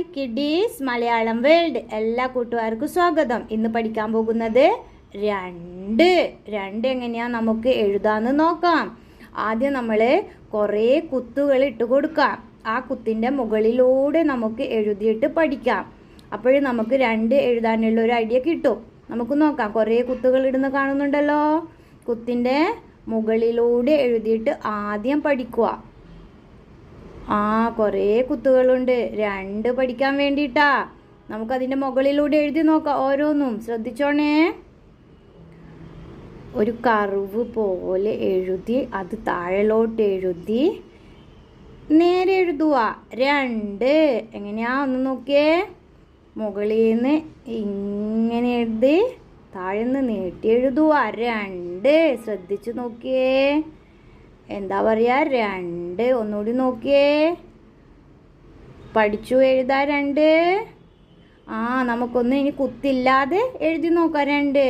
Hi kiddies Malayalam world എല്ലാ കൂട്ടുകാർക്കും സ്വാഗതം. ഇന്ന് പഠിക്കാൻ പോകുന്നത് രണ്ട്. രണ്ട് എങ്ങനെയാ നമുക്ക് എഴുതാന്ന് നോക്കാം. ആദ്യം നമ്മൾ കുറേ കുത്തുകൾ ഇട്ട് കൊടുക്കാം. ആ കുത്തിന്റെ മുകളിലൂടെ നമുക്ക് എഴുതിയിട്ട് പഠിക്കാം. അപ്പോഴും നമുക്ക് രണ്ട് എഴുതാനുള്ള ഒരു ഐഡിയ കിട്ടും. നമുക്ക് നോക്കാം കുറേ കുത്തുകൾ ഇടുന്ന കാണുന്നുണ്ടല്ലോ? കുത്തിന്റെ മുകളിലൂടെ എഴുതിയിട്ട് ആദ്യം പഠിക്കുക. ആ കുറേ കുത്തുകളുണ്ട്. രണ്ട് പഠിക്കാൻ വേണ്ടിയിട്ടാ നമുക്കതിന്റെ മുകളിലൂടെ എഴുതി നോക്കാം ഓരോന്നും. ശ്രദ്ധിച്ചോണേ. ഒരു കറുവ് പോലെ എഴുതി അത് താഴെലോട്ട് എഴുതി നേരെ എഴുതുക. രണ്ട്. എങ്ങനെയാ? ഒന്ന് നോക്കിയേ. മുകളിൽ നിന്ന് ഇങ്ങനെ എഴുതി താഴെ നിന്ന് നീട്ടി എഴുതുക. രണ്ട്. ശ്രദ്ധിച്ചു നോക്കിയേ. എന്താ പറയുക രണ്ട്. ഒന്നുകൂടി നോക്കിയേ. പഠിച്ചു എഴുതാ രണ്ട്. ആ നമുക്കൊന്നും ഇനി കുത്തില്ലാതെ എഴുതി നോക്കാം രണ്ട്.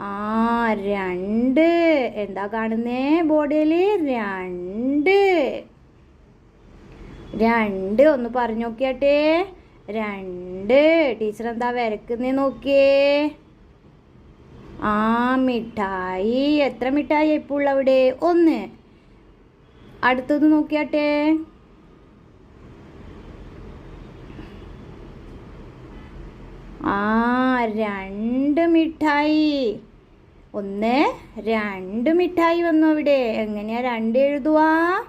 ആ രണ്ട്. എന്താ കാണുന്നേ ബോർഡിൽ രണ്ട്. രണ്ട്. ഒന്ന് പറഞ്ഞു നോക്കിയാട്ടെ. രണ്ട്. ടീച്ചർ എന്താ വരക്കുന്നേ നോക്കിയേ. ആ മിഠായി. എത്ര മിഠായി ഇപ്പോൾ ഉള്ളവിടെ ഒന്ന്. അടുത്തത് നോക്കിയാട്ടെ. ആ രണ്ട് മിഠായി. ഒന്ന്. രണ്ട് മിഠായി വന്നു അവിടെ എങ്ങനെയാ രണ്ട് എഴുതുവാ?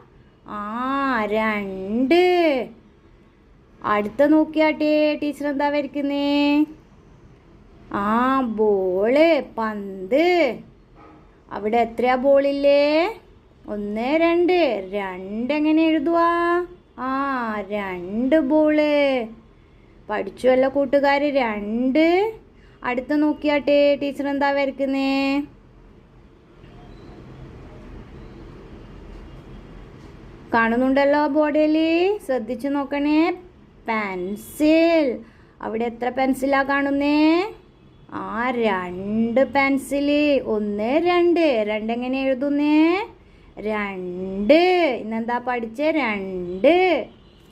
ആ രണ്ട്. അടുത്ത നോക്കിയാട്ടെ. ടീച്ചർ എന്താ വരയ്ക്കുന്നേ? ആ ബോൾ പന്ത്. അവിടെ എത്രയാ ബോളില്ലേ? ഒന്ന് രണ്ട്. രണ്ട് എങ്ങനെ എഴുതുവാ? ആ രണ്ട് ബോൾ. പഠിച്ചു അല്ല കൂട്ടുകാർ രണ്ട്. അടുത്ത് നോക്കിയാട്ടെ ടീച്ചർ എന്താ വരയ്ക്കുന്നേ? കാണുന്നുണ്ടല്ലോ ബോർഡിൽ ശ്രദ്ധിച്ചു നോക്കണേ. പെൻസിൽ. അവിടെ എത്ര പെൻസിലാ കാണുന്നേ? ആ രണ്ട് പെൻസിൽ. ഒന്ന് രണ്ട്. രണ്ട് എങ്ങനെ എഴുതുന്നേ? രണ്ട്. ഇന്നെന്താ പഠിച്ചേ? രണ്ട്.